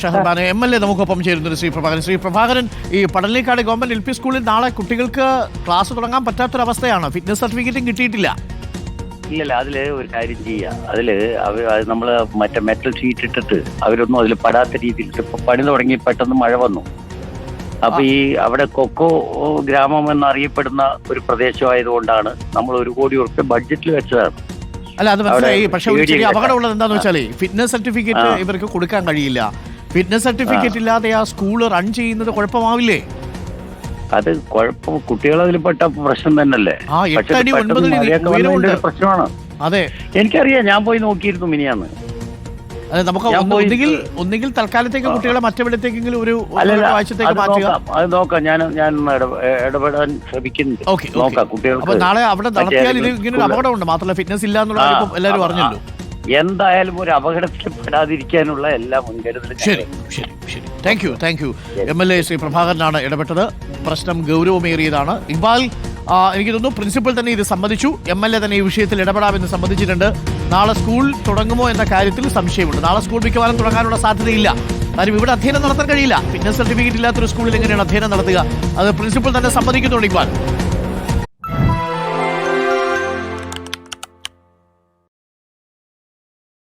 Shaharban M L A നമുക്കൊപ്പം ചേരുന്നത് ശ്രീ പ്രഭാകരൻ. ശ്രീ പ്രഭാകരൻ ഈ പടലിക്കാട് ഗവൺമെന്റ് എൽ പി സ്കൂളിൽ നാളെ കുട്ടികൾക്ക് ക്ലാസ് തുടങ്ങാൻ പറ്റാത്തൊരവസ്ഥയാണ്? ഫിറ്റ്നസ് സർട്ടിഫിക്കറ്റും കിട്ടിയിട്ടില്ല. ഇല്ലല്ല അതിൽ ഒരു കാര്യം ചെയ്യാം. അതിൽ നമ്മൾ മറ്റേ മെറ്റൽ ഷീറ്റ് ഇട്ടിട്ട് അവരൊന്നും അതിൽ പെടാത്ത രീതിയിൽ ഇപ്പൊ പണി തുടങ്ങി പെട്ടെന്ന് മഴ വന്നു. അപ്പൊ ഈ അവിടെ കൊക്കോ ഗ്രാമം എന്നറിയപ്പെടുന്ന ഒരു പ്രദേശമായതുകൊണ്ടാണ് നമ്മൾ ഒരു കോടി ഉറപ്പ് ബഡ്ജറ്റിൽ വെച്ചതാണ്. അല്ല അത് മനസ്സിലായി. പക്ഷെ ഒരു ചെറിയ. അപകടമുള്ളത് എന്താണെന്ന് വെച്ചാൽ ഫിറ്റ്നസ് സർട്ടിഫിക്കറ്റ് ഇവർക്ക് കൊടുക്കാൻ കഴിയില്ല. ഫിറ്റ്നസ് സർട്ടിഫിക്കറ്റ് ഇല്ലാതെ ആ സ്കൂൾ റൺ ചെയ്യുന്നത് കുഴപ്പമാവില്ലേ? അത് കുഴപ്പം കുട്ടികൾ അതിൽ പെട്ട പ്രശ്നം തന്നെയല്ലേ? പ്രശ്നമാണ്. അതെ. എനിക്കറിയാം ഞാൻ പോയി നോക്കിയിരുന്നു മിനിയാന്ന്. അതെ നമുക്ക് ഒന്നുകിൽ ഒന്നുകിൽ തൽക്കാലത്തേക്ക് കുട്ടികളെ മറ്റെവിടത്തേക്കെങ്കിലും ഒരു ആഴ്ചത്തേക്ക് മാറ്റുക. അത് നോക്കാം. ഞാൻ ഞാൻ ഇടപെ- ഇടപെടാൻ ശ്രമിക്കുന്നുണ്ട്. നോക്കാം കുട്ടികൾ നാളെ അവിടെ നടത്തിയാൽ ഇത് ഇങ്ങനെ ഒരു അപകടമുണ്ട്. മാത്രമല്ല ഫിറ്റ്നസ് ഇല്ല എന്നുള്ള എല്ലാവരും അറിഞ്ഞല്ലോ. എന്തായാലും ഒരു അപകടത്തിൽ പെടാതിരിക്കാനുള്ള എല്ലാ മുൻകരുതലും ശരി ശരി ശരി. Thank you thank you M L A Shri പ്രഭാകരനാണ് ഇടപെട്ടത്. പ്രശ്നം ഗൗരവമേറിയതാണ്. ഇക്ബാൽ എനിക്ക് തോന്നുന്നു പ്രിൻസിപ്പൽ തന്നെ ഇത് സമ്മതിച്ചു. എം എൽ എ തന്നെ ഈ വിഷയത്തിൽ ഇടപെടാമെന്ന് സമ്മതിച്ചിട്ടുണ്ട്. നാളെ സ്കൂൾ തുടങ്ങുമോ എന്ന കാര്യത്തിൽ സംശയമുണ്ട്. നാളെ സ്കൂൾ മിക്കവാറും തുടങ്ങാനുള്ള സാധ്യതയില്ല. കാര്യം ഇവിടെ അധ്യയനം നടത്താൻ കഴിയില്ല. ഫിറ്റ്നസ് സർട്ടിഫിക്കറ്റ് ഇല്ലാത്തൊരു സ്കൂളിൽ എങ്ങനെയാണ് അധ്യയനം നടത്തുക? അത് പ്രിൻസിപ്പൽ തന്നെ സമ്മതിക്കുന്നുണ്ട് ഇക്ബാൽ.